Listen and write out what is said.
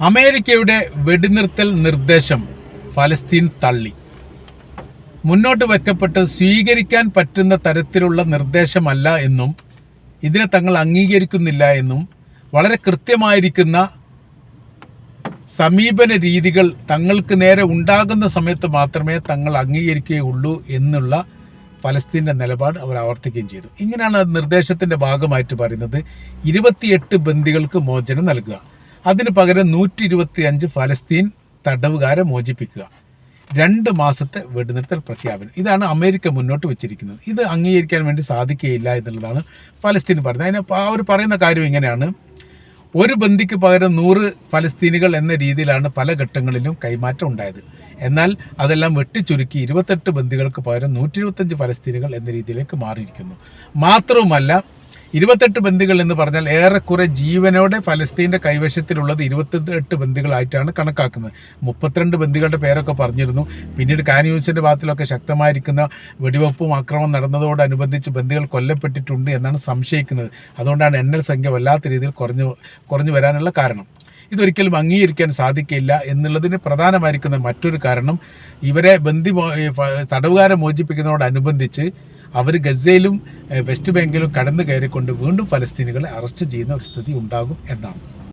അമേരിക്കയുടെ വെടിനിർത്തൽ നിർദ്ദേശം ഫലസ്തീൻ തള്ളി. മുന്നോട്ട് വെക്കപ്പെട്ട് സ്വീകരിക്കാൻ പറ്റുന്ന തരത്തിലുള്ള നിർദ്ദേശമല്ല എന്നും ഇതിനെ തങ്ങൾ അംഗീകരിക്കുന്നില്ല എന്നും വളരെ കൃത്യമായിരിക്കുന്ന സമീപന രീതികൾ തങ്ങൾക്ക് നേരെ ഉണ്ടാകുന്ന സമയത്ത് മാത്രമേ തങ്ങൾ അംഗീകരിക്കുകയുള്ളൂ എന്നുള്ള ഫലസ്തീന്റെ നിലപാട് അവർ ആവർത്തിക്കുകയും ചെയ്തു. ഇങ്ങനെയാണ് നിർദ്ദേശത്തിന്റെ ഭാഗമായിട്ട് പറയുന്നത്. ഇരുപത്തിയെട്ട് ബന്ദികൾക്ക് മോചനം നൽകുക. അതിന് പകരം നൂറ്റി ഇരുപത്തി അഞ്ച് ഫലസ്തീൻ തടവുകാരെ മോചിപ്പിക്കുക. രണ്ട് മാസത്തെ വെടിനിർത്തൽ പ്രഖ്യാപനം. ഇതാണ് അമേരിക്ക മുന്നോട്ട് വെച്ചിരിക്കുന്നത്. ഇത് അംഗീകരിക്കാൻ വേണ്ടി സാധിക്കുകയില്ല എന്നുള്ളതാണ് ഫലസ്തീൻ പറയുന്നത്. അതിന് അവർ പറയുന്ന കാര്യം ഇങ്ങനെയാണ്. ഒരു ബന്ദിക്ക് പകരം നൂറ് ഫലസ്തീനികൾ എന്ന രീതിയിലാണ് പല ഘട്ടങ്ങളിലും കൈമാറ്റം ഉണ്ടായത്. എന്നാൽ അതെല്ലാം വെട്ടിച്ചുരുക്കി ഇരുപത്തെട്ട് ബന്ദികൾക്ക് പകരം നൂറ്റി ഇരുപത്തഞ്ച് ഫലസ്തീനികൾ എന്ന രീതിയിലേക്ക് മാറിയിരിക്കുന്നു. മാത്രവുമല്ല ഇരുപത്തെട്ട് ബന്ദികൾ എന്ന് പറഞ്ഞാൽ ഏറെക്കുറെ ജീവനോടെ ഫലസ്തീന്റെ കൈവശത്തിലുള്ളത് ഇരുപത്തെട്ട് ബന്ദികളായിട്ടാണ് കണക്കാക്കുന്നത്. മുപ്പത്തിരണ്ട് ബന്ദികളുടെ പേരൊക്കെ പറഞ്ഞിരുന്നു. പിന്നീട് കാനിയൂസിന്റെ ഭാഗത്തിലൊക്കെ ശക്തമായിരിക്കുന്ന വെടിവെപ്പും ആക്രമണം നടന്നതോടനുബന്ധിച്ച് ബന്ദികൾ കൊല്ലപ്പെട്ടിട്ടുണ്ട് എന്നാണ് സംശയിക്കുന്നത്. അതുകൊണ്ടാണ് എണ്ണൽ സംഖ്യ വല്ലാത്ത രീതിയിൽ കുറഞ്ഞു കുറഞ്ഞു വരാനുള്ള കാരണം. ഇതൊരിക്കലും അംഗീകരിക്കാൻ സാധിക്കില്ല എന്നുള്ളതിന് പ്രധാനമായിരിക്കുന്ന മറ്റൊരു കാരണം ഇവരെ ഫ- തടവുകാരെ മോചിപ്പിക്കുന്നതോടനുബന്ധിച്ച് അവർ ഗസയിലും വെസ്റ്റ് ബാങ്കിലും കടന്നു കയറിക്കൊണ്ട് വീണ്ടും ഫലസ്തീനുകളെ അറസ്റ്റ് ചെയ്യുന്ന ഒരു സ്ഥിതി ഉണ്ടാകും എന്നാണ്.